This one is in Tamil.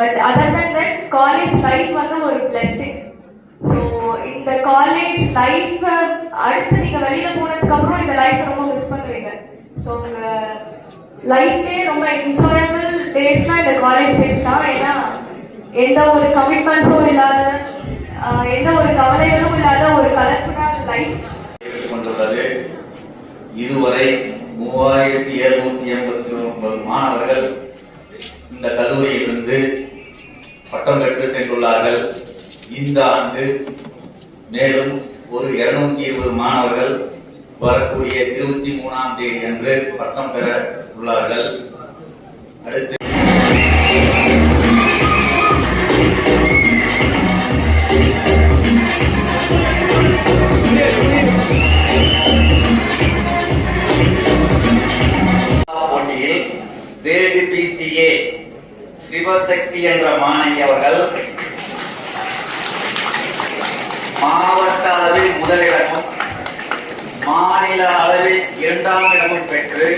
But other than that college life வந்து ஒரு பிளெஸ்ஸிங் ஸோ இந்த காலேஜ் லைஃப் uh, அடுத்து நீங்க வெளியில போனதுக்கு அப்புறம் இந்த லைஃப் ரொம்ப மிஸ் பண்ணுவீங்க. ஸோ உங்க லைஃப்லேயே ரொம்ப என்ஜாயபிள் டேஸ்னா இந்த காலேஜ் டேஸ் தான். ஏன்னா எந்த ஒரு கமிட்மெண்ட்ஸும் இல்லாத எந்த ஒரு கவலைகளும் இல்லாத ஒரு கலர்ஃபுல்லான லைஃப் கொண்டுள்ளது இதுவரை மூவாயிரத்தி எழுநூத்தி எண்பத்தி ஒன்பது மாணவர்கள் இந்த கல்லூரியிலிருந்து பட்டம் பெற்று சென்றுள்ளார்கள் இந்த ஆண்டு மேலும் ஒரு இருநூத்தி இருபது மாணவர்கள் வரக்கூடிய இருபத்தி மூணாம் தேதி அன்று பட்டம் பெற உள்ளார்கள். அடுத்து போட்டியில் வேடு பிசிஏ சிவசக்தி என்ற மாணவி அவர்கள் மாவட்ட அளவில் முதலிடமும் மாநில அளவில் இரண்டாம் இடமும் பெற்று